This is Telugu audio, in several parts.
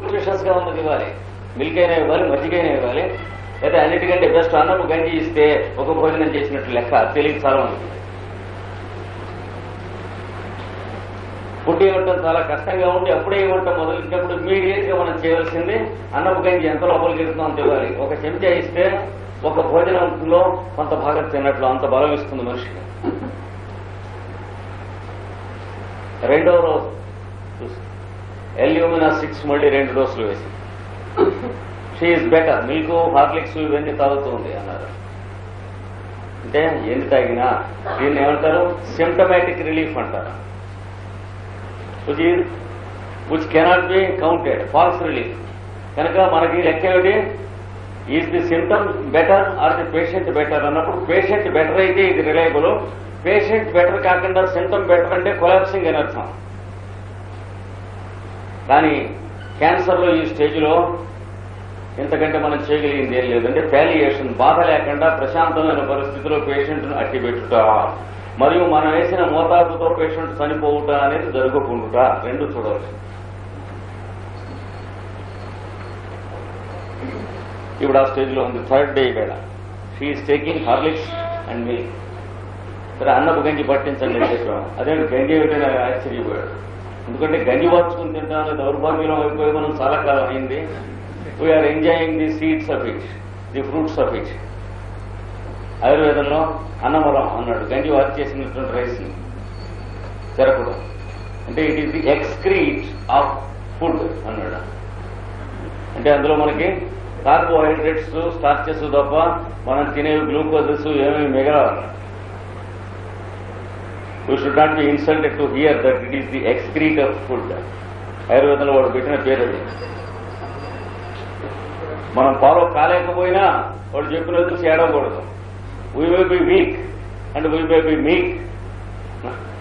న్యూట్రిషస్గా ఉన్నది ఇవ్వాలి మిల్క్ అయినా ఇవ్వాలి మజ్జిగైనా ఇవ్వాలి. లేదా అన్నిటికంటే బెస్ట్ అన్నం గంజి ఇస్తే ఒక భోజనం చేసినట్టు లెక్క. తెలియదు చాలా మంది ఫుడ్ ఇవ్వటం చాలా కష్టంగా ఉండి అప్పుడే ఇవ్వటం మొదలెట్టినప్పుడు ఇమీడియట్గా మనం చేయవలసింది అన్నపు గంజి ఎంత లోపలికి వెళ్తుందో అంత ఇవ్వాలి ఒక చెంచా ఇస్తే ఒక భోజనంలో కొంత భాగం తిన్నట్లు అంత బలం ఇస్తుంది మనిషికి. రెండవ రోజు చూసి ఎల్యూమినా సిక్స్ మళ్ళీ రెండు డోసులు వేసి. షీఈస్ బెటర్ మిల్క్ హార్లిక్స్ ఇవన్నీ తాగుతుంది అన్నారు. అంటే ఎన్ని తాగినా? దీన్ని ఏమంటారు? సిమ్టమాటిక్ రిలీఫ్ అంటారు. Which which cannot be counted false relief కనుక మనకి లెక్క ఏమిటి? Is the symptom better or the patient better అన్నప్పుడు పేషెంట్ బెటర్ అయితే ఇది రిలయబుల్ పేషెంట్ బెటర్ కాకుండా సిమ్టమ్ బెటర్ అంటే కొలాప్సింగ్ అని అర్థం. కానీ క్యాన్సర్లో ఈ స్టేజ్లో ఇంతకంటే మనం చేయగలిగింది ఏం లేదంటే ఫ్యాలియేషన్ బాధ లేకుండా ప్రశాంతమైన పరిస్థితిలో పేషెంట్ను అట్టిపెట్టుట. మరియు మనం వేసిన మోతాదుతో పేషెంట్ చనిపోవుట అనేది జరగకుండుట. రెండు చూడవచ్చు ఇప్పుడు ఆ స్టేజ్లో ఉంది. థర్డ్ డే వేళ. She is taking Horlicks and milk సరే అన్నపు గంజి పట్టించండి అని అదే గంజి ఏమిటైనా ఆశ్చర్యపోయాడు. ఎందుకంటే గంజి వార్చుకుని తింటామని దౌర్భాగ్యం అయిపోయి మనం చాలా కాలం అయింది. We are enjoying the seeds of it the fruits of it ఆయుర్వేదంలో అన్నవరం అన్నాడు. గంజి వాచ్ చేసినటువంటి రైస్ని చెరకుడు అంటే it is the excrete of food అన్నాడు. అంటే అందులో మనకి కార్బోహైడ్రేట్స్ స్టార్చెస్ తప్ప మనం తినే గ్లూకోజెస్ ఏమేమి మిగలవన్నాడు we should not be insulted to hear that it is the excrete of food ఆయుర్వేదంలో వాడు పెట్టిన పేరు అది. మనం ఫాలో కాలేకపోయినా వాడు చెప్పినట్టు చూసి we may be weak and we may be meek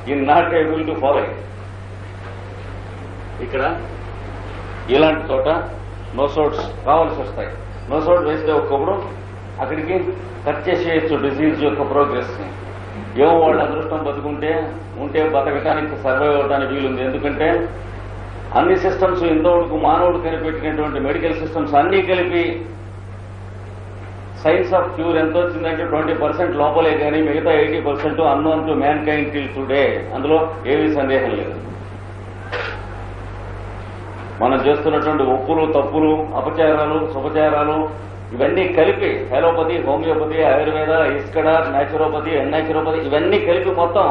in not able to follow ఇక్కడ ఇలాంటి చోట నోసోట్స్ కావాల్సి వస్తాయి. నోసోట్ వేస్తే ఒక్కప్పుడు అక్కడికి కట్ చేసేయచ్చు డిజీజ్ యొక్క ప్రోగ్రెస్ని. ఏమో వాళ్ళ అదృష్టం బతుకుంటే ఉంటే బతకటానికి సర్వైవ్ అవడానికి వీలుంది. ఎందుకంటే అన్ని సిస్టమ్స్ ఇంతవరకు మానవుడు కనిపెట్టినటువంటి మెడికల్ సిస్టమ్స్ అన్ని కలిపి సైన్స్ ఆఫ్ క్యూర్ ఎంత వచ్చిందంటే ట్వంటీ పర్సెంట్ లోపలే కానీ మిగతా eighty percent unknown to mankind till today. అందులో ఏమీ సందేహం లేదు. మనం చేస్తున్నటువంటి ఒప్పులు తప్పులు అపచారాలు శుభచారాలు ఇవన్నీ కలిపి హెలోపతి హోమియోపతి ఆయుర్వేద ఇస్కడ న్యాచురోపతి ఎన్యాచురోపతి ఇవన్నీ కలిపి మొత్తం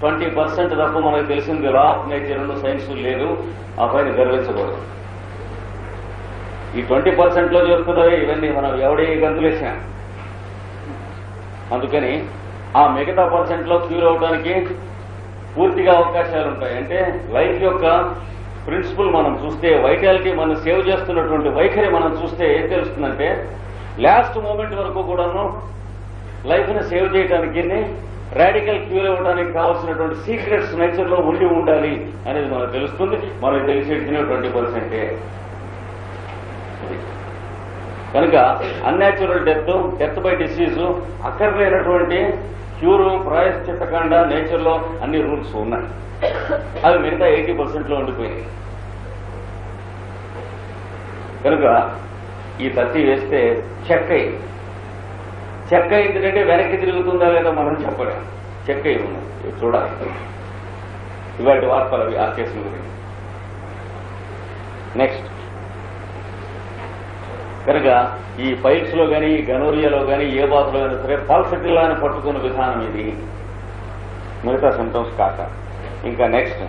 ట్వంటీ పర్సెంట్ తప్ప మనకు తెలిసింది రా. ఆఫ్ నేచర్ సైన్స్ లేదు. ఆ పైన గర్వించకూడదు. ఈ ట్వంటీ పర్సెంట్లో చేస్తున్నవి ఇవన్నీ మనం ఎవడే గంతులేసాం అందుకని ఆ మిగతా పర్సెంట్లో క్యూర్ అవడానికి పూర్తిగా అవకాశాలు ఉంటాయి అంటే లైఫ్ యొక్క ప్రిన్సిపల్ మనం చూస్తే వైటాలిటీ మనం సేవ్ చేస్తున్నటువంటి వైఖరి మనం చూస్తే ఏం తెలుస్తుందంటే లాస్ట్ మూమెంట్ వరకు కూడాను లైఫ్ని సేవ్ చేయడానికి రాడికల్ క్యూర్ అవ్వడానికి కావాల్సినటువంటి సీక్రెట్స్ నేచర్లో ఉండి ఉండాలి అనేది మనకు తెలుస్తుంది. మనకు తెలిసేటిన ట్వంటీ పర్సెంటే కనుక unnatural death death by disease అక్కర్లేనటువంటి cure ప్రాయశ్చిత్తకాండ నేచర్లో అన్ని రూల్స్ ఉన్నాయి. అవి మిగతా ఎయిటీ పర్సెంట్లో ఉండిపోయినాయి కనుక ఈ పత్తి వేస్తే చెక్క చెక్క ఎందుకంటే వెనక్కి తిరుగుతుందా లేదా మనం చెప్పలేం. చెక్క ఉన్నది చూడాలి. ఇవాటి వార్తలు అవి ఆ కేసుల గురించి. నెక్స్ట్ కనుక ఈ ఫైల్స్లో కానీ ఈ గనోరియాలో కానీ ఏ బాధలో కానీ సరే పల్సటిల్లాని పట్టుకున్న విధానం ఇది. మిగతా సింటమ్స్ కాక. ఇంకా నెక్స్ట్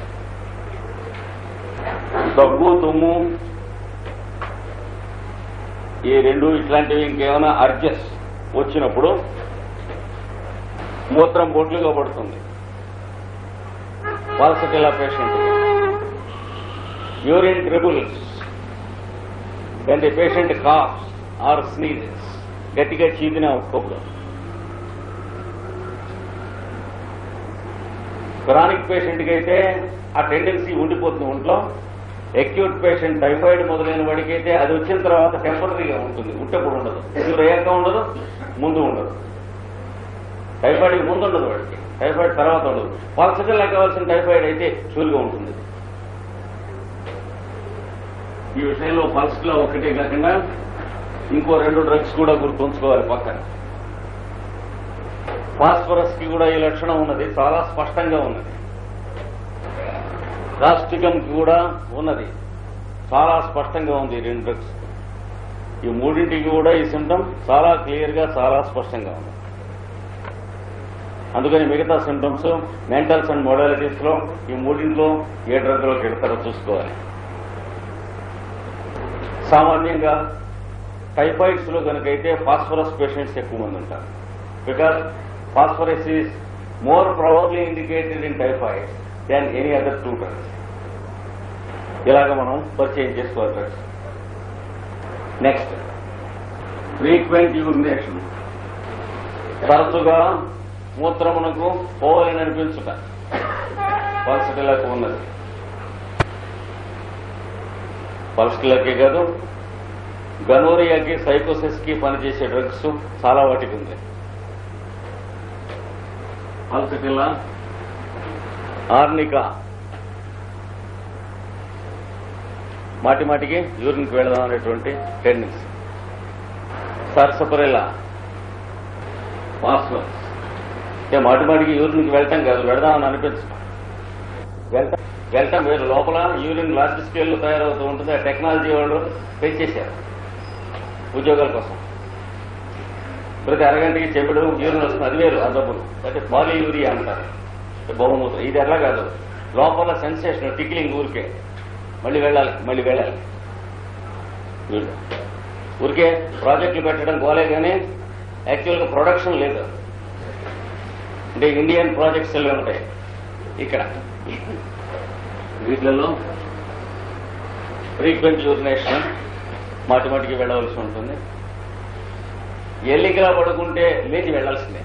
దగ్గు తుమ్ము. ఈ రెండు ఇట్లాంటివి ఇంకేమైనా అర్జెస్ వచ్చినప్పుడు మూత్రం బొట్లుగా పడుతుంది. Pulsatilla patient urine dribbles when the patient coughs or sneezes గట్టిగా చీదిన ఒక్కొక్కడు క్రానిక్ పేషెంట్కి అయితే ఆ టెండెన్సీ ఉండిపోతుంది ఒంట్లో. అక్యూట్ పేషెంట్ టైఫాయిడ్ మొదలైన వాడికి అయితే అది వచ్చిన తర్వాత టెంపరీగా ఉంటుంది. ఉట్టప్పుడు ఉండదు. క్యూర్ అయ్యాక ఉండదు? ముందు ఉండదు. టైఫాయిడ్ ముందు ఉండదు వాడికి. టైఫాయిడ్ తర్వాత ఉండదు. పల్సటిల్లా కావాల్సిన టైఫాయిడ్ అయితే షూర్గా ఉంటుంది. ఈ విషయంలో పల్స్ ఒకటే కాకుండా ఇంకో రెండు డ్రగ్స్ కూడా గుర్తుంచుకోవాలి పక్కన. ఫాస్ఫరస్కి కూడా ఈ లక్షణం ఉన్నది చాలా స్పష్టంగా ఉన్నది. కాస్టికం కూడా ఉన్నది చాలా స్పష్టంగా ఉంది ఈ రెండు డ్రగ్స్. ఈ మూడింటికి కూడా ఈ సిమ్టమ్ చాలా క్లియర్గా చాలా స్పష్టంగా ఉంది. అందుకని మిగతా సిమ్టమ్స్ మెంటల్స్ అండ్ మోడాలిటీస్లో ఈ మూడింట్లో ఏ డ్రగ్లోకి ఎడతారో చూసుకోవాలి. సామాన్యంగా టైఫాయిడ్స్లో కనుకైతే ఫాస్ఫరస్ పేషెంట్స్ ఎక్కువ మంది ఉంటారు. Because phosphorus is more probably indicated in typhoid than any other two drugs ఇలాగ మనం పరిచయం చేసుకోవాలి డ్రగ్స్ నెక్స్ట్ ఫ్రీక్వెంట్ యూరినేషన్ తరచుగా మూత్రమునకు పోవాలని అనిపించుట. పల్సటిలకు ఉన్నది. పల్సటిలకే కాదు గనోరియాకి సైకోసిస్కి పనిచేసే డ్రగ్స్ చాలా వాటికి ఉంది. పల్సటిలా ఆర్నిక. మాటి మాటికి యూరిన్కి వెళదాం అనేటువంటి టెండెన్సీ. సర్సపరెలా. ఫాస్ఫరస్ అంటే మాటి మాటికి యూరిన్కి వెళ్ళటం కాదు వెళదామని అనిపించడం వెళ్ళటం వెళ్ళటం వేరు లోపల యూరిన్ లార్జ్ స్కేల్లో తయారవుతూ ఉంటుంది ఆ టెక్నాలజీ వాళ్ళు పెంచేశారు ఉద్యోగాల కోసం. ప్రతి అరగంటకి చెప్పడం యూరిన్ వస్తుంది అది వేరు ఆ జబ్బులు. అంటే పాలీ యూరియా అంటారు. బహుమూత్రం ఇది ఎట్లా కాదు. లోపల సెన్సేషన్ టిక్లింగ్ ఊరికే. మళ్ళీ వెళ్ళాలి మళ్ళీ వెళ్ళాలి. ఊరికే ప్రాజెక్టులు పెట్టడం గోలే కానీ యాక్చువల్గా ప్రొడక్షన్ లేదు. అంటే ఇండియన్ ప్రాజెక్ట్స్ ఉంటాయి. ఇక్కడ. వీటిలలో ఫ్రీక్వెంట్ యూరినేషన్ మాటి మాటికి వెళ్ళవలసి ఉంటుంది. ఎల్లికలా పడుకుంటే లేచి వెళ్ళాల్సిందే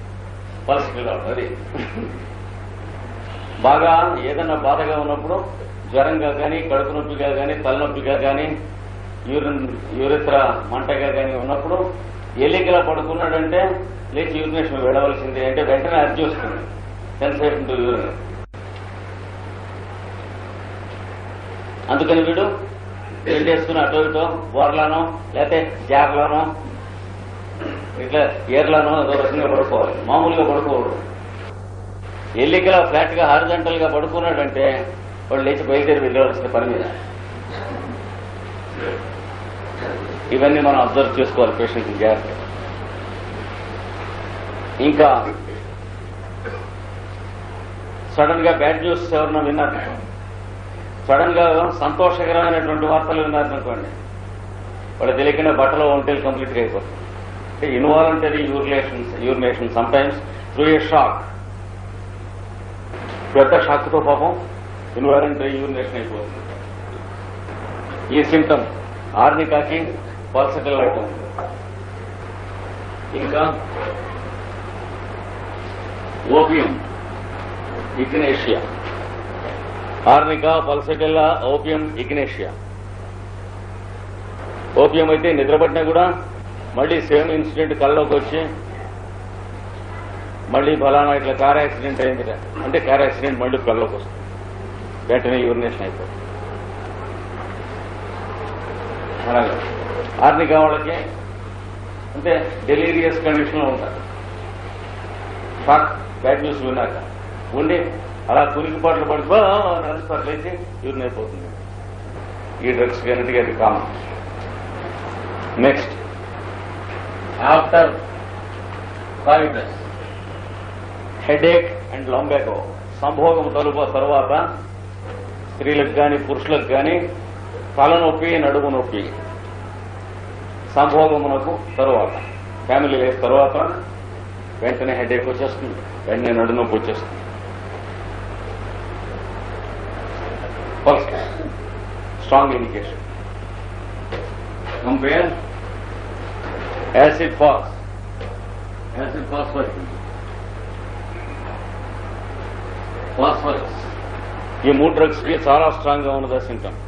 పరిస్థితుల్లో అది బాగా ఏదైనా బాధగా ఉన్నప్పుడు జ్వరంగా కానీ కడుపు నొప్పిగా కానీ తలనొప్పిగా కానీ యూరిన్ యూరిత్ర మంటగా కానీ ఉన్నప్పుడు ఎల్లికలా పడుకున్నాడంటే లేచి యూరినేషన్ వెళ్ళవలసిందే అంటే వెంటనే అర్జీ వస్తుంది. Sensation to urine? అందుకని వీడు వెళ్ళేసుకుని అటో ఇటో బోర్లానో లేకపోతే జార్లోనో ఇట్లా ఏర్లను ఏదో రకంగా పడుకోవాలి. మామూలుగా పడుకోవడం ఎల్లికలా ఫ్లాట్గా హారిజంటల్గా పడుకున్నాడంటే వాడు లేచి బయలుదేరి వెళ్ళవలసిన పని మీద. ఇవన్నీ మనం అబ్జర్వ్ చేసుకోవాలి పేషెంట్ జాగ్రత్త ఇంకా సడన్గా బ్యాడ్ న్యూస్ ఎవరన్నా విన్నారు సడన్గా సంతోషకరమైనటువంటి వార్తలు విన్నారనుకోండి. వాళ్ళు తెలియకుండా బట్టలో ఒంటేలు కంప్లీట్గా అయిపోతుంది అంటే involuntary urinations urination some times through a shock పెద్ద షాక్తో పాపం ఇన్వాలంటరీ యూరినేషన్ అయిపోతుంది. ఈ సిమ్టమ్ ఆర్నికాకి పల్సకల్ ఐటమ్ ఇంకా opium ignatia arnica pulsatilla opium ignatia opium అయితే నిద్రపట్టినా కూడా మళ్ళీ సేమ్ ఇన్సిడెంట్ కళ్ళలోకి వచ్చి మళ్ళీ ఫలానా ఇట్లా కార్ యాక్సిడెంట్ అయింది అంటే కార్ యాక్సిడెంట్ మళ్ళీ కళ్ళలోకి వస్తుంది. వెంటనే యూరినేషన్ అయిపోతుంది. అలాగే. ఆర్నికా వాళ్ళకి అంటే డెలీరియస్ కండిషన్లో ఉంటారు. షాక్ బ్యాడ్ న్యూస్ విన్నాక. ఉండి అలా కురికిపాట్లు పడిపో నడుస్తారు అయితే యూరిన్ అయిపోతుంది. ఈ డ్రగ్స్ కనుక అది common. Next. After coitus headache and lumbago సంభోగం తలుపు తర్వాత స్త్రీలకు కానీ పురుషులకు కానీ తలనొప్పి నడుము నొప్పి. సంభోగమునకు తరువాత ఫ్యామిలీ లైఫ్ తర్వాత వెంటనే హెడేక్ వచ్చేస్తుంది వెంటనే నడు నొప్పి వచ్చేస్తుంది. First strong indication compare acid phos acid phosphorus phosphorus ఈ మూడు డ్రగ్స్కి చాలా స్ట్రాంగ్గా ఉన్నదా symptom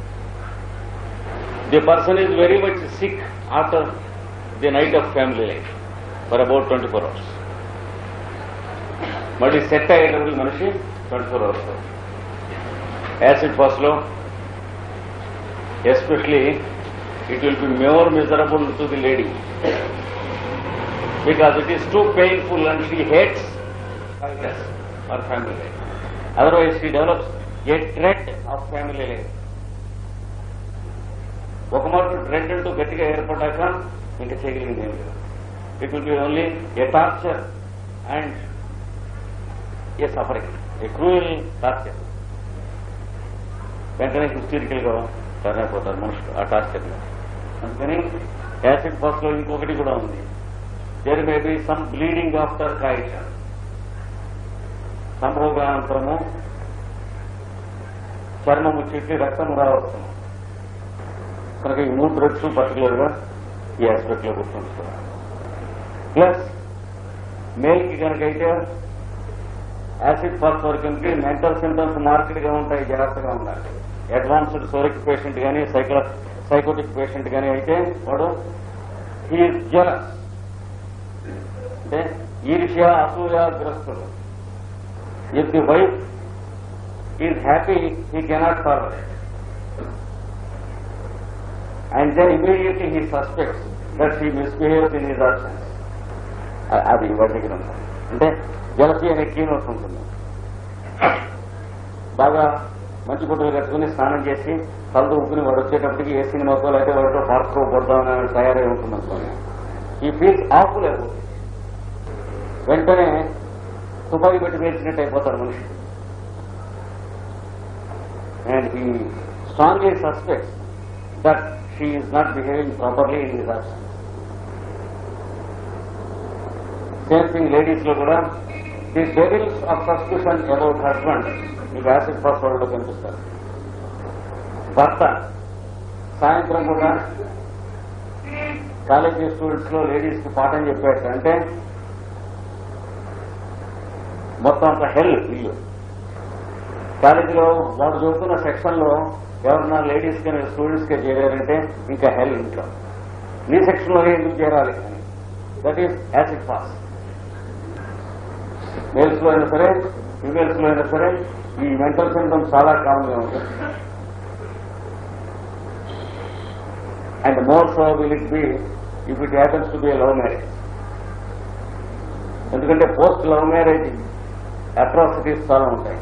the person is very much sick after the night of family life for about twenty four hours మళ్ళీ సెట్ అయ్యేటప్పుడు మనిషి twenty four hours acid ఫాస్లో especially it will be more miserable to the lady because it is too painful and she hates us or family life. Otherwise, she develops a dread of family life. ఒక మాట డ్రెడ్ అంటూ గట్టిగా ఏర్పడ్డాక ఇంకా చేయగలిగింది ఏం లేదు it will be only a torture and a suffering a cruel torture వెంటనే హిస్టరికల్గా టర్న్ అయిపోతారు మనుషులు ఆ టార్చర్ అందుకని యాసిడ్ ఫాస్ ఇంకొకటి కూడా ఉంది. There may be some bleeding after coitus సంభోగానంతరము చర్మము చిట్టి రక్తం రావచ్చు కనుక ఈ మూడు డ్రగ్స్ పర్టికులర్గా ఈ ఆస్పెక్ట్లో గుర్తుంచుకోవాలి. ప్లస్ మేల్కి కనుకైతే యాసిడ్ ఫాస్ఫోరికంకి మెంటల్ సింటమ్స్ మార్కెట్గా ఉంటాయి. జాగ్రత్తగా ఉండాలి. అడ్వాన్స్డ్ సోరిక్ పేషెంట్ కానీ సైకో సైకోటిక్ పేషెంట్ కానీ అయితే వాడు హీ జలస్ అంటే ఈర్ష్య అసూయాగ్రస్తుడు. If the wife is happy he cannot forward and then immediately he suspects that he misbehaves in his options అది వాటి దగ్గర అంటే జలసీ అనే కీనోట్ ఉంటుంది. బాగా మంచి గుడ్డలు కట్టుకుని స్నానం చేసి కళ్ళు ఉప్పుని వాడు వచ్చేటప్పటికి ఏ సినిమాకో లేకపోతే వాడితో పార్కో పడదామని తయారై ఉంటుంది అనుకోని ఈ ఫీల్స్ ఆఫుల్ వెంటనే తుపాకీ పెట్టి వేసినట్టు అయిపోతారు మనిషి. And he strongly suspects that she is not behaving properly in his absence same thing లేడీస్లో కూడా the devils of suspicion about husband మీకు యాసిడ్ ఫాస్ట్లో కనిపిస్తారు భర్త సాయంత్రం కూడా కాలేజీ స్టూడెంట్స్లో లేడీస్కి పాఠం చెప్పాడు అంటే మొత్తం అంత హెల్ ఇల్లు. కాలేజీలో వాడు చదువుతున్న సెక్షన్లో ఎవరన్నా లేడీస్కి స్టూడెంట్స్కి చేరారంటే ఇంకా హెల్ ఇంట్లో. నీ సెక్షన్లోనే ఎందుకు చేరాలి? దట్ ఈస్ యాసిడ్ పాస్ మేల్స్లో అయినా సరే ఫీమేల్స్లో అయినా సరే ఈ మెంటల్ సింటమ్స్ చాలా కామన్గా ఉంటుంది and more so will it be if it happens to be love marriage ఎందుకంటే పోస్ట్ లవ్ మ్యారేజ్ అట్రాసిటీస్ చాలా ఉంటాయి.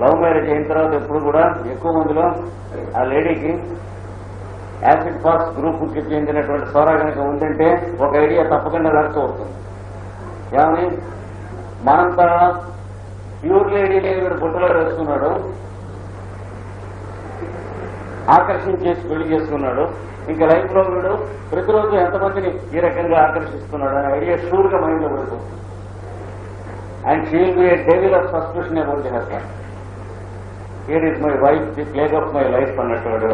లవ్ మ్యారేజ్ అయిన తర్వాత ఎప్పుడు కూడా ఎక్కువ మందిలో ఆ లేడీకి యాసిడ్ పాస్ గ్రూప్కి చెందినటువంటి సోరా కనుక ఉందంటే ఒక ఐడియా తప్పకుండా వెనక్కి అవుతుంది ఏమని? మనంతా ప్యూర్ లేడీ వీడు బుట్టలో వేసుకున్నాడు ఆకర్షించేసి పెళ్ళి చేసుకున్నాడు. ఇంకా లైఫ్లో వీడు ప్రతిరోజు ఎంతమందిని ఈ రకంగా ఆకర్షిస్తున్నాడు అనే ఐడియా షూర్గా మైండ్లో పడిపోతుంది and she'll be a devil of suspension about husband. Here is my wife the plague of my life అన్నట్టు వాడు.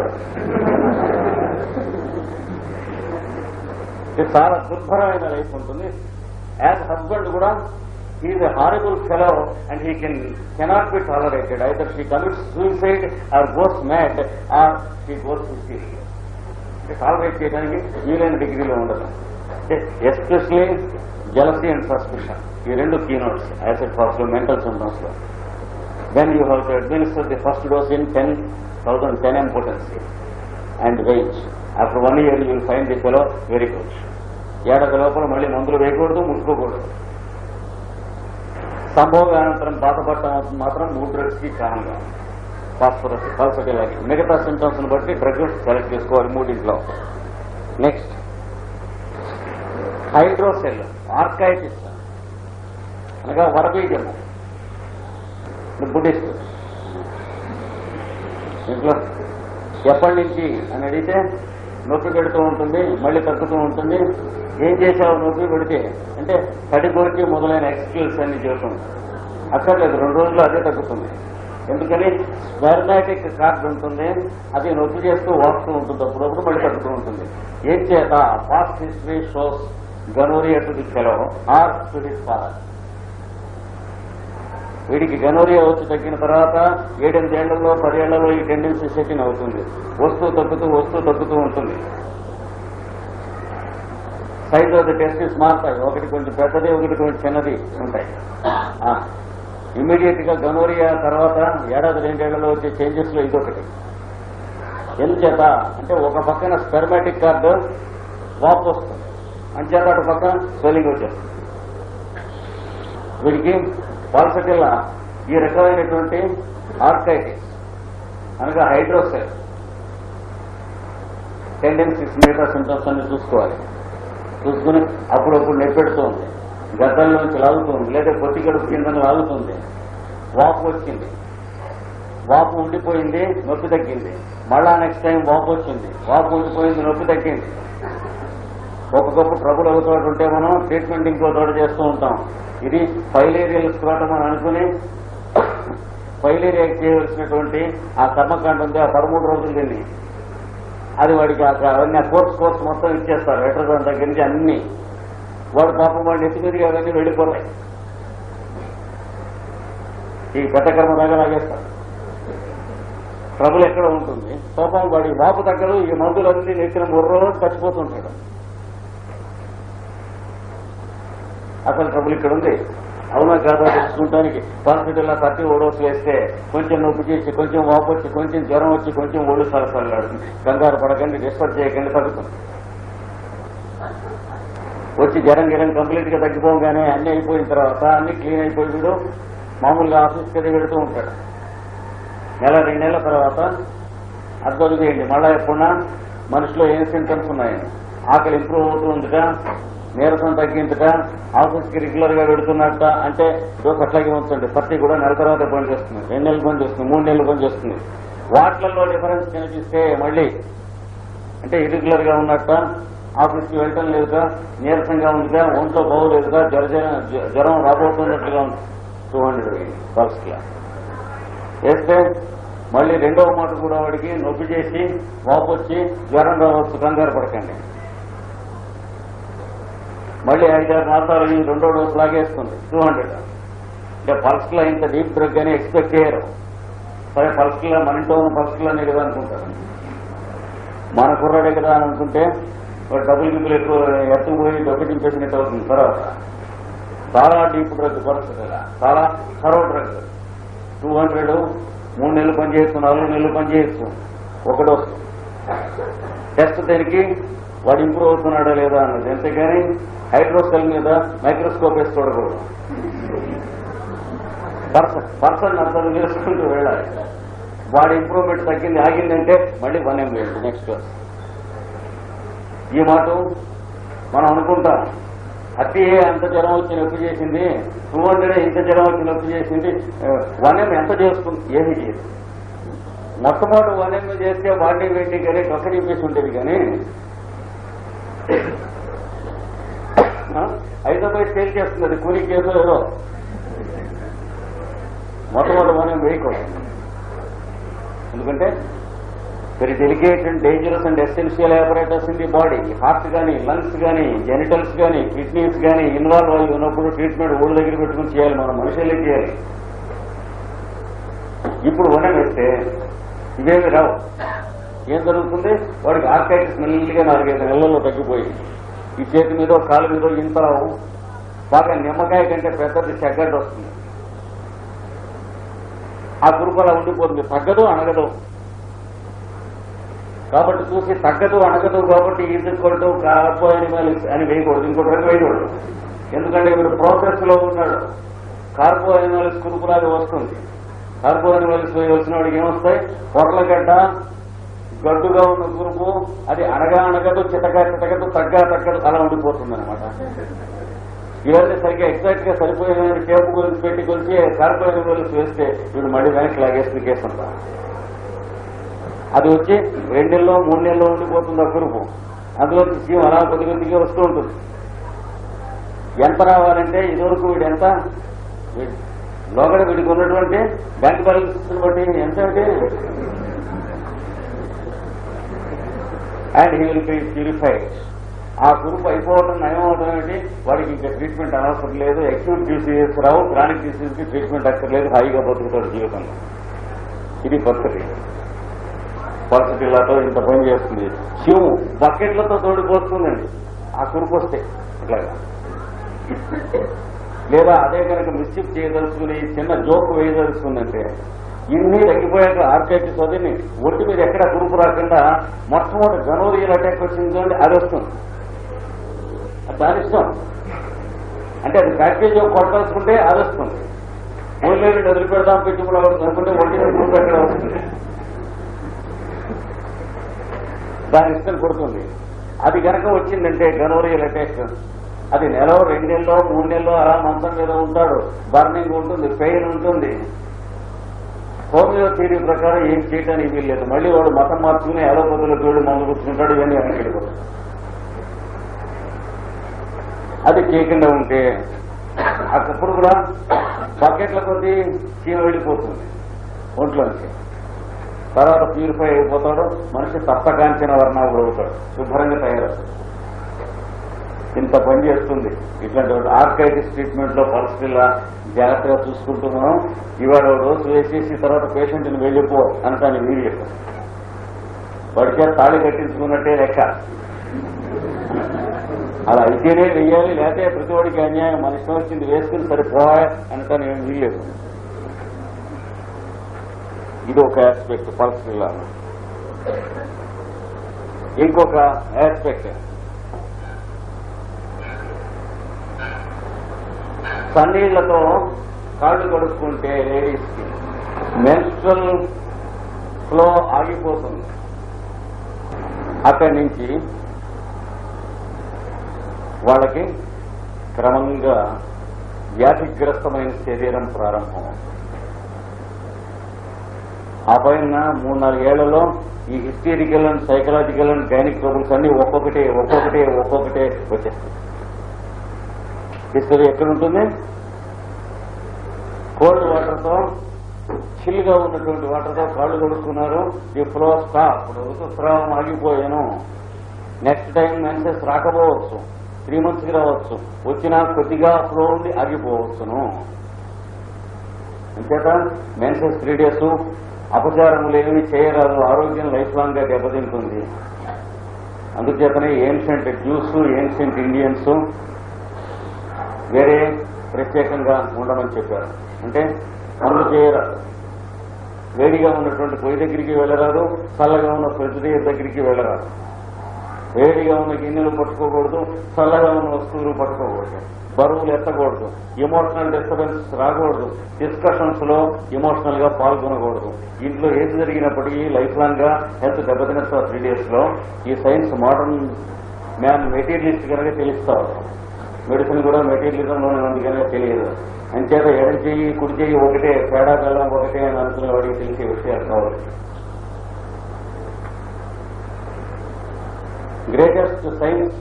ఇది చాలా దుర్భరమైన లైఫ్ ఉంటుంది. యాజ్ హస్బెండ్ కూడా he is a horrible fellow and he can cannot be tolerated either she commits suicide or goes mad or she goes tolerate చేయడానికి వీలైన డిగ్రీలో ఉండదు. ఎస్పెషలీ జలసీ అండ్ సస్పిషన్ ఈ రెండు కీనోట్స్ యాసిడ్ ఫాస్లో mental సింటమ్స్లో. Then you have to administer the first dose in ten thousand ten importancy and wait after one year you fine the fellow very good ఏడాది లోపల మళ్ళీ మందులు వేయకూడదు ముట్టుకోకూడదు. సంభోగ అనంతరం బాధపడటం మాత్రం మూడు డ్రగ్స్కి కారణంగా. ఫాస్ఫరస్ ఫాస్ఫటిలాగి మిగతా సింటమ్స్ని బట్టి డ్రగ్స్ సెలెక్ట్ చేసుకోవాలి మూడింట్లో. Next hydrocele orchitis. అనగా వరబీజము బుద్ధిస్ట్. ఇంట్లో ఎప్పటి నుంచి అని అడిగితే నొప్పి పెడుతూ ఉంటుంది మళ్ళీ తగ్గుతూ ఉంటుంది. ఏం చేసావు నొప్పి పెడితే? అంటే తడి కొరికి మొదలైన ఎక్స్క్యూజ్ అన్ని చేస్తుంది. అక్కర్లేదు రెండు రోజులు అదే తగ్గుతుంది. ఎందుకని? స్పెర్మాటిక్ కార్డ్ ఉంటుంది అది నొప్పి చేస్తూ వాస్తూ ఉంటుంది అప్పుడప్పుడు మళ్ళీ తగ్గుతూ ఉంటుంది. ఏం చేత? Past history shows gonorrhoea to the fellow or to his father వీడికి గనోరియా వచ్చి తగ్గిన తర్వాత ఏడెనిమిది ఏళ్ళలో పదేళ్ళలో ఈ టెండెన్సీ సెటిన్ అవుతుంది. వస్తూ తగ్గుతూ వస్తూ తగ్గుతూ ఉంటుంది. సైజ్ ఆఫ్ ది టెస్టిస్ మారుతాయి ఒకటి కొంచెం పెద్దది ఒకటి కొంచెం చిన్నది ఉంటాయి. ఇమీడియట్గా గనోరియా తర్వాత ఏడాది రెండేళ్ళలో వచ్చే చేంజెస్లో ఇదొకటి. ఎందుచేత అంటే ఒక పక్కన స్పెర్మాటిక్ కార్డు వాపు వస్తుంది. అంచేత అటు పక్క స్వెల్లింగ్ వచ్చేస్తుంది. వీడికి పాల్సటిల్ల ఈ రకమైనటువంటి ఆర్కైటిస్ అనగా హైడ్రోసెల్ టెండెన్సీస్ మిగతా సింటమ్స్ అన్ని చూసుకోవాలి. చూసుకుని అప్పుడప్పుడు నెప్పెడుతుంది గద్దల్లోంచి లాగుతుంది లేదా పొత్తి గడుపు కిందని లాగుతుంది వాపు వచ్చింది. వాపు ఉండిపోయింది నొప్పి తగ్గింది. మళ్ళా నెక్స్ట్ టైం వాపు వచ్చింది. వాపు ఉండిపోయింది నొప్పి తగ్గింది. ఒక్కొక్క ట్రబుల్ ఒక ఉంటే మనం ట్రీట్మెంట్ ఇంకో చోట చేస్తూ ఉంటాం. ఇది ఫైలేరియల్ స్క్రోటం అని అనుకుని ఫైలేరియా చేయవలసినటువంటి ఆ కర్మకాండ ఉంది ఆ పదమూడు రోజులు దీన్ని. అది వాడికి అవన్నీ ఆ కోర్స్ కోర్స్ మొత్తం ఇచ్చేస్తారు ఎట్రజాన్ దగ్గర నుంచి అన్ని. వాడు పాపం వాడు నెత్తి అవన్నీ వెళ్ళిపోతాయి. ఈ పెద్ద కర్మ దాకా లాగేస్తారు. ట్రబుల్ ఎక్కడ ఉంటుంది. పాపం వాడి వాపు తగ్గదు ఈ మందులన్నీ నెత్తిన మూడు రోజులు చచ్చిపోతుంటాడు. అసలు ట్రబుల్ ఇక్కడ ఉంది. అవునా కాదా తెలుసుకుంటానికి? హాస్పిటల్లో థర్టీ ఓడోస్ వేస్తే కొంచెం నొప్పి చేసి కొంచెం వాపు వచ్చి కొంచెం జ్వరం వచ్చి కొంచెం ఒళ్ళు సలసలాడుతుంది కంగారు పడకండి డిస్టర్బ్ చేయకండి తగ్గుతుంది వచ్చి జ్వరం గిరం కంప్లీట్గా తగ్గిపోగానే అన్ని అయిపోయిన తర్వాత అన్ని క్లీన్ అయిపోయి వీడు మామూలుగా ఆఫీస్కి అది వెళుతూ ఉంటాడు. నెల రెండు నెలల తర్వాత అర్థం చేయండి. మళ్ళా ఎప్పుడన్నా మనిషిలో ఏం సింటమ్స్ ఉన్నాయని? ఆకలి ఇంప్రూవ్ అవుతూ ఉందిగా? నీరసం తగ్గించట ఆఫీస్కి రెగ్యులర్గా పెడుతున్నట్ట అంటే రోజు అట్లాగే ఉంచండి. పత్తి కూడా నెల తర్వాత పని చేస్తుంది. రెండు నెలలు పని చేస్తుంది. మూడు నెలలు పని చేస్తుంది. వాటిలలో డిఫరెన్స్ కనిపిస్తే మళ్ళీ అంటే ఇరెగ్యులర్గా ఉన్నట్ట ఆఫీస్కి వెళ్ళటం లేదుగా నీరసంగా ఉందిగా ఒంట్లో బాగోలేదుగా జ్వర జ్వరం రాబోతున్నట్లుగా ఉంది. టూ హండ్రెడ్ పర్స్కి. వేస్తే మళ్ళీ రెండవ మాట కూడా వాడికి నొప్పి చేసి వాపొచ్చి జ్వరం రావచ్చు. కంగారు పడకండి. మళ్ళీ ఐదారు నాలుగు ఈ రెండో డోసు లాగేస్తుంది టూ హండ్రెడ్ అంటే పల్స్లో ఇంత డీప్ డ్రగ్ అని ఎక్స్పెక్ట్ చేయరు. సరే పల్స్లో మన ఇంట్లో ఉన్న పల్స్లోనే కదా అనుకుంటారు. మన కుర్రాడే కదా అని అనుకుంటే డబ్బులు ఎక్కువ ఎత్తుకుపోయి డబ్బు దింపేసినట్టు అవుతుంది. తర్వాత చాలా డీప్ డ్రగ్ పల్స్ కదా. చాలా సరో డ్రగ్. టూ హండ్రెడ్ మూడు నెలలు పనిచేస్తూ నాలుగు నెలలు పనిచేస్తూ ఒక డోసు. టెస్ట్ దేనికి వాడు ఇంప్రూవ్ అవుతున్నాడా లేదా అన్నది. అంతేగాని హైడ్రోసెల్ మీద మైక్రోస్కోప్ వేసి చూడకూడదు. పర్సన్ పర్సన్ అర్థం చేసుకుంటూ వెళ్ళాలి. వాడి ఇంప్రూవ్మెంట్ తగ్గింది ఆగిందంటే మళ్ళీ వన్ ఎంబీ నెక్స్ట్ ఈ మాట మనం అనుకుంటాం. అతి అంత జ్వరం వచ్చి నొప్పి చేసింది టూ హండ్రెడ్ ఇంత జ్వరం వచ్చి నొప్పి చేసింది వన్ ఎం ఎంత చేస్తుంది? ఏమి చేయదు. నష్టపాటు వన్ ఎం చేస్తే వాడిని వెయిట్ కానీ డొక్క చెప్పేసి ఉండేది కానీ ఐదో పై స్టేల్ చేస్తుంది అది కూలి కేసు ఏదో. మొట్టమొదటి మనం వేయకూడదు ఎందుకంటే very delicate and dangerous and essential operators in the body heart కానీ లంగ్స్ కానీ జెనిటల్స్ కానీ కిడ్నీస్ కానీ ఇన్వాల్వ్ అయి ఉన్నప్పుడు ట్రీట్మెంట్ ఊళ్ళ దగ్గర పెట్టుకుని చేయాలి మనం మనుషులే చేయాలి. ఇప్పుడు వనం వేస్తే ఇవేమి రావు. ఏం జరుగుతుంది? వాడికి ఆర్కైటిస్ మెల్లిగా నాలుగైదు నెలల్లో తగ్గిపోయి ఈ చేతి మీద కాలు మీద ఇంత రావు బాగా నిమ్మకాయ కంటే పెద్దది చెగ్గడ్డ వస్తుంది. ఆ గురుపు అలా ఉండిపోతుంది. తగ్గదు అనగదు కాబట్టి చూసి తగ్గదు అనగదు కాబట్టి ఈదుకోవడం కాకపోయిన అని వేయకూడదు. ఇంకోటి రకం వేయకూడదు. ఎందుకంటే వీడు ప్రోసెస్లో ఉన్నాడు. కార్బో అనిమల్స్ కురుకులాగా వస్తుంది. కార్బో అనిమల్స్ వచ్చిన వాడికి ఏమొస్తాయి? పొరలగడ్డ గడ్డుగా ఉన్న కురుపు అది అనగా అనగదు చితగా చితగదు తగ్గా తగ్గదు అలా ఉండిపోతుంది అనమాట ఇవన్నీ సరిగ్గా ఎగ్జాక్ట్గా సరిపోయిన టేపు గురించి పెట్టి కొలిచి సరిపోయిన గురించి వేస్తే వీడు మళ్ళీ వెనక్కి లాగేస్తుంది కేసు అంతా. అది వచ్చి రెండు నెలలో మూడు నెలల్లో ఉండిపోతుంది ఆ కురుపు అందులో జీవం అలా కొద్ది కొద్దిగా వస్తూ ఉంటుంది. ఎంత రావాలంటే ఇదివరకు వీడు ఎంత? లోగడ వీడికి ఉన్నటువంటి బ్యాంక్ బ్యాలెన్స్ బట్టి? ఎంత అంటే and he will be purified ఆ కురుపు అయిపోవడం నయం అవడం ఏంటి? వాడికి ఇంకా ట్రీట్మెంట్ అనవసరం లేదు. అక్యూట్ డిసీజెస్ రావు. క్రానిక్ డిసీజ్కి ట్రీట్మెంట్ అక్కర్లేదు. హాయిగా బతుకుతాడు జీవితంలో. ఇది పద్ధతి. పరిస్థితి ఇలాతో ఇంత పని చేస్తుంది. శివు బకెట్లతో తోడిపోతుందండి ఆ కురుపు వస్తే ఇట్లాగా లేదా అదే కనుక మిస్చిప్ చేయదలుచుకుని చిన్న జోక్ వేయదలుచుకుందంటే ఇన్ని తగ్గిపోయాక ఆర్కైటిస్ వదిలి ఒంటి మీద ఎక్కడ గురుపు రాకుండా మొట్టమొదటి గనోరియల్ అటాక్ వచ్చింది చూడండి అది వస్తుంది. అది దాని ఇష్టం అంటే అది ప్యాకేజ్ కొట్టాల్సుకుంటే అది వస్తుంది. ఓన్లీ వదిలి పెడదాం పెట్టి అనుకుంటే ఒంటి మీద గురుపు ఎక్కడ వస్తుంది? దాని ఇష్టం కొడుతుంది. అది కనుక వచ్చిందంటే గనోరియల్ అటాక్. అది నెల రెండు నెలలో మూడు నెలలో అలా మంచం మీద ఉంటాడు. బర్నింగ్ ఉంటుంది పెయిన్ ఉంటుంది. హోమియో థియరీ ప్రకారం ఏం చేయడానికి వీల్లేదు. మళ్ళీ వాడు మతం మార్చుకుని అలోపతిలో తోడు మందు కూర్చుంటాడు ఇవన్నీ వెనక్కి వెళ్ళిపోతాడు అది చేయకుండా ఉంటే అప్పుడు కూడా బకెట్ల కొద్దీ చీమ వెళ్ళిపోతుంది ఒంట్లోంచి తర్వాత ప్యూరిఫై అయిపోతాడు మనిషి తప్పకాంచిన వర్ణాలు అవుతాడు శుభ్రంగా తయారవుతాడు. ఇంత పని చేస్తుంది. ఇట్లాంటి ఆర్కైటిస్ ట్రీట్మెంట్లో పరిస్థితుల జాగ్రత్తగా చూసుకుంటూ మనం ఇవాళ రోజు వేసేసి తర్వాత పేషెంట్ని వెళ్ళిపో అనటానికి వీలు చెప్పారు పడితే తాళి కట్టించుకున్నట్టే లెక్క. అలా అయితేనే వెయ్యాలి లేకపోతే ప్రతి వాడికి అన్యాయం. మన ఇష్టం వచ్చింది వేసుకుని సరిపోవాలి అనటానికి ఏం వీల్లేదు ఇది ఒక ఆస్పెక్ట్ పల్స్ ఇంకొక ఆస్పెక్ట్ సన్నీళ్ళతో కాళ్ళు కడుక్కుంటే లేడీస్కి మెన్స్ట్రల్ ఫ్లో ఆగిపోతుంది. అక్కడి నుంచి వాళ్ళకి క్రమంగా వ్యాధిగ్రస్తమైన శరీరం ప్రారంభం. ఆ పైన మూడు నాలుగేళ్ళలో ఈ hysterical and psychological and gynaec troubles అన్ని ఒక్కొక్కటే ఒక్కొక్కటే ఒక్కొక్కటే వచ్చేస్తాయి. హిస్టరీ ఎక్కడ ఉంటుంది కోల్డ్ వాటర్తో చిల్గా ఉన్నటువంటి వాటర్తో కాళ్ళు కొడుకున్నారు ఈ ఫ్లో స్టాప్ ఋతుస్రావం ఆగిపోయాను. నెక్స్ట్ టైం మెన్సెస్ రాకపోవచ్చు. త్రీ మంత్స్కి రావచ్చు. వచ్చినా కొద్దిగా ఫ్లో ఉండి ఆగిపోవచ్చును. అంతేత మెన్సెస్ త్రీ డేస్ అపచారం లేని చేయరాదు. ఆరోగ్యం లైఫ్ లాంగ్గా దెబ్బతింటుంది. అందుచేతనే ఏన్షియంట్ జ్యూస్ ఏన్షియంట్ ఇండియన్స్ వేరే ప్రత్యేకంగా ఉండమని చెప్పారు. అంటే పనులు చేయరాదు వేడిగా ఉన్నటువంటి పొయ్యి దగ్గరికి వెళ్ళరాదు చల్లగా ఉన్న ఫ్రిడ్జ్ దగ్గరికి వెళ్ళరాదు. వేడిగా ఉన్న గిన్నెలు పట్టుకోకూడదు చల్లగా ఉన్న వస్తువులు పట్టుకోకూడదు. బరువులు ఎత్తకూడదు ఎమోషనల్ డిస్టర్బెన్స్ రాకూడదు డిస్కషన్స్లో ఎమోషనల్గా పాల్గొనకూడదు. ఇంట్లో ఏది జరిగినప్పటికీ లైఫ్ లాంగ్గా హెల్త్ దెబ్బతిన త్రీ డేస్లో ఈ సైన్స్ మోడర్న్ మ్యాన్ మెటీరియలిస్ట్ కనుక తెలుస్తారు మెడిసిన్ కూడా మెటీరియలిజంలోనే ఉంది కనుక తెలియదు. అంచేత ఎడం చెయ్యి కుడి చెయ్యి ఒకటే తేడా కళ్ళం ఒకటే అని అనుకున్న వాడికి తెలిసే విషయాలు కావాలి గ్రేటెస్ట్ సైన్స్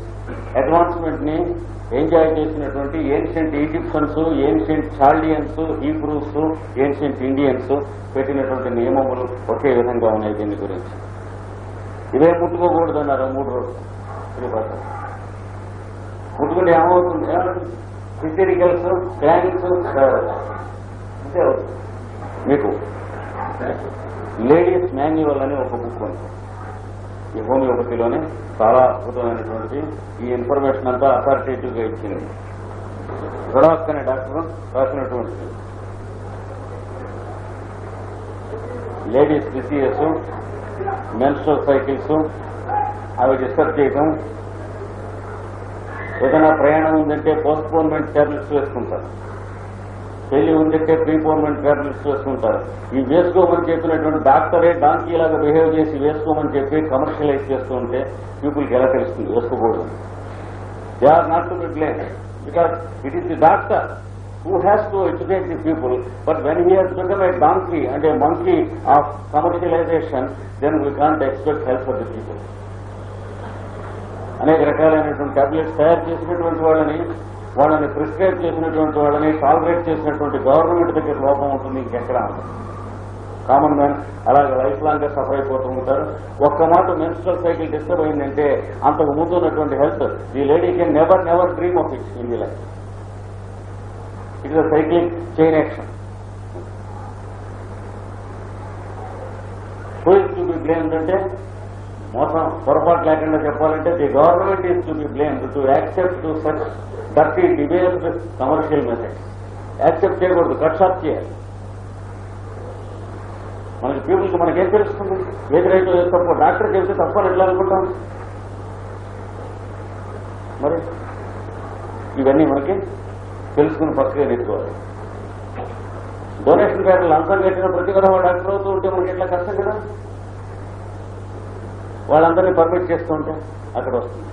అడ్వాన్స్మెంట్ని ఎంజాయ్ చేసినటువంటి ancient Egyptians ancient Chaldeans Hebrews ancient Indians పెట్టినటువంటి నియమములు ఒకే విధంగా ఉన్నాయి దీని గురించి. ఇవే ముట్టుకోకూడదు అన్నారు మూడు రోజులు. శ్రీపాద ఏమవుతుంది? ఫిజికల్స్ ప్లానింగ్స్ అంతే మీకు లేడీస్ మాన్యువల్ అని ఒక బుక్ ఉంది. ఈ హోమియోపతిలోనే చాలా అద్భుతమైనటువంటి ఈ ఇన్ఫర్మేషన్ అంతా అథారిటేటివ్గా ఇచ్చింది. గొడవక్ అనే డాక్టర్ రాసినటువంటి లేడీస్ డిసీజెస్ మెన్స్ట్రల్ సైకిల్స్ అవి డిస్కస్ చేయటం ఏదైనా ప్రయాణం ఉందంటే పోస్ట్పోన్మెంట్ టాబ్లెట్స్ వేసుకుంటారు. పెళ్ళి ఉందంటే ప్రీపోన్మెంట్ టాబ్లెట్స్ వేసుకుంటారు. ఈ వేసుకోమని చెప్పినటువంటి డాక్టరే డాంకీ లాగా బిహేవ్ చేసి వేసుకోమని చెప్పి కమర్షియలైజ్ చేస్తుంటే పీపుల్కి ఎలా తెలుస్తుంది? వేసుకోకూడదు. They are not to be blame because it is the doctor who has to educate the people, but when he has become a donkey and a monkey of commercialization, then we can't expect help for the people. అనేక రకాలైనటువంటి టాబ్లెట్స్ తయారు చేసినటువంటి వాళ్ళని వాళ్ళని ప్రిస్క్రైబ్ చేసినటువంటి వాళ్ళని టాలరేట్ చేసినటువంటి గవర్నమెంట్ దగ్గర లోపం ఉంటుంది ఇంకెక్కడా? కామన్ మ్యాన్ అలాగే లైఫ్ లాంగ్గా సఫర్ అయిపోతూ ఉంటారు. ఒక్క మాట మెన్స్ట్రల్ సైకిల్ డిస్టర్బ్ అయిందంటే అంతకు ముందు ఉన్నటువంటి హెల్త్ ఈ lady can never never dream of it in the life. It is cycling chain action. Who is to be blamed అంటే మోసం పొరపాటు లేకుండా చెప్పాలంటే the government is to be blamed to accept to such thirty debate commercial methods accept చేయకూడదు కట్ షాప్ చేయాలి. మనకి పీపుల్కి మనకేం తెలుస్తుంది? ఏది రైతు ఏది తప్పు? డాక్టర్ చెప్తే తప్పని ఎట్లా అనుకుంటాం? మరి ఇవన్నీ మనకి తెలుసుకుని పక్కగా నేర్చుకోవాలి డొనేషన్ పేరు లంచం కట్టిన ప్రతి కూడా డాక్టర్ అవుతూ ఉంటే మనకి ఎట్లా కష్టం కదా? వాళ్ళందరినీ పర్మిట్ చేస్తూ ఉంటే అక్కడ వస్తుంది.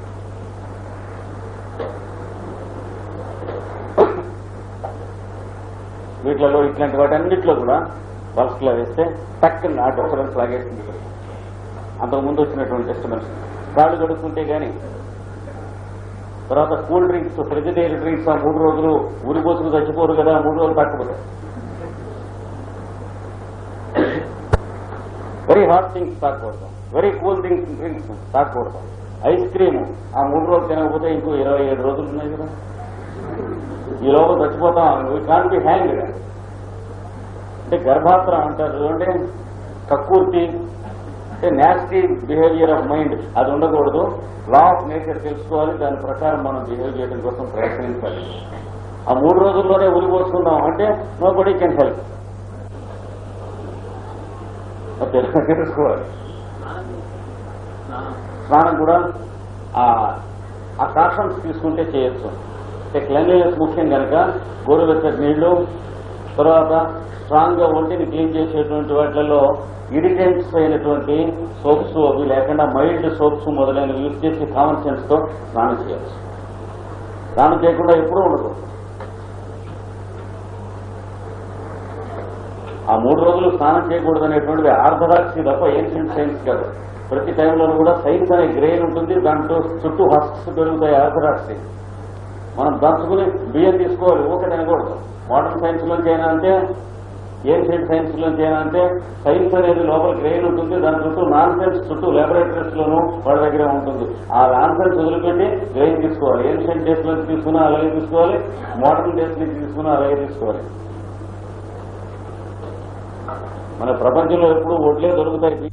వీటిలలో ఇట్లాంటి వాటి కూడా బల్క్లో వేస్తే టక్కున ఆ డిస్టర్బెన్స్ లాగేస్తుంది అంతకుముందు వచ్చినటువంటి డిస్టర్బెన్స్ కాళ్ళు కడుక్కుంటే కానీ తర్వాత cool drinks fridge dairy drinks ఆ మూడు రోజులు ఊరిపోసుకు చచ్చిపోరు కదా మూడు రోజులు తక్కువ వెరీ హాట్ థింగ్స్ తాగకూడదు వెరీ కూల్ థింగ్స్ థింగ్స్ తాగకూడదు ఐస్ క్రీమ్ ఆ మూడు రోజులు తినకపోతే ఇంకో ఇరవై ఏడు రోజులు ఉన్నాయి కదా. ఈ లోపల చచ్చిపోతాం. వీ కాన్ బి హ్యాంగ్ అంటే గర్భాత్రం అంటారు. అంటే కక్కుర్తి అంటే నాస్టీ బిహేవియర్ ఆఫ్ మైండ్ అది ఉండకూడదు. లా ఆఫ్ నేచర్ తెలుసుకోవాలి. దాని ప్రకారం మనం బిహేవ్ చేయడం కోసం ప్రయత్నించాలి. ఆ మూడు రోజుల్లోనే ఉరి అంటే నో బడీ కెన్ హెల్ప్ తెలుసుకోవాలి. స్నానం కూడా ఆ ఆ కాషన్స్ తీసుకుంటే చేయొచ్చు. అంటే క్లెన్లీనెస్ ముఖ్యం కనుక గోరువెచ్చటి నీళ్ళు తర్వాత స్ట్రాంగ్గా ఒంటిని క్లీన్ చేసేటువంటి వాటిలలో ఇరిటెంట్స్ అయినటువంటి సోప్స్ అవి లేకుండా మైల్డ్ సోప్స్ మొదలైనవి యూజ్ చేసి కామన్ సెన్స్తో స్నానం చేయొచ్చు. స్నానం చేయకుండా ఎప్పుడూ ఉండదు ఆ మూడు రోజులు స్నానం చేయకూడదు అనేటువంటిది ఆర్థడాక్సీ తప్ప ఏన్షియంట్ సైన్స్ కాదు. ప్రతి టైంలో కూడా సైన్స్ అనే గ్రెయిన్ ఉంటుంది దాంట్లో చుట్టూ హస్క్స్ పెరుగుతాయి ఆర్థడాక్సీ. మనం దంచుకుని బియ్యం తీసుకోవాలి ఊక తినకూడదు. మోడర్న్ సైన్స్ లోంచి అయినా అంటే ఏన్షియంట్ సైన్స్ లోంచి అయినా అంటే సైన్స్ అనేది లోపల గ్రెయిన్ ఉంటుంది దాని చుట్టూ నాన్ సైన్స్ చుట్టూ లాబొరేటరీస్ లోను వాళ్ళ దగ్గరే ఉంటుంది. ఆ నాన్ సైన్స్ వదిలిపెట్టి గ్రెయిన్ తీసుకోవాలి. ఏన్షియంట్ డేస్ నుంచి తీసుకున్నా అలాగే తీసుకోవాలి మోడర్న్ డేస్ నుంచి తీసుకున్నా అలాగే తీసుకోవాలి. మన ప్రపంచంలో ఎప్పుడు ఓట్లే దొరుకుతాయి.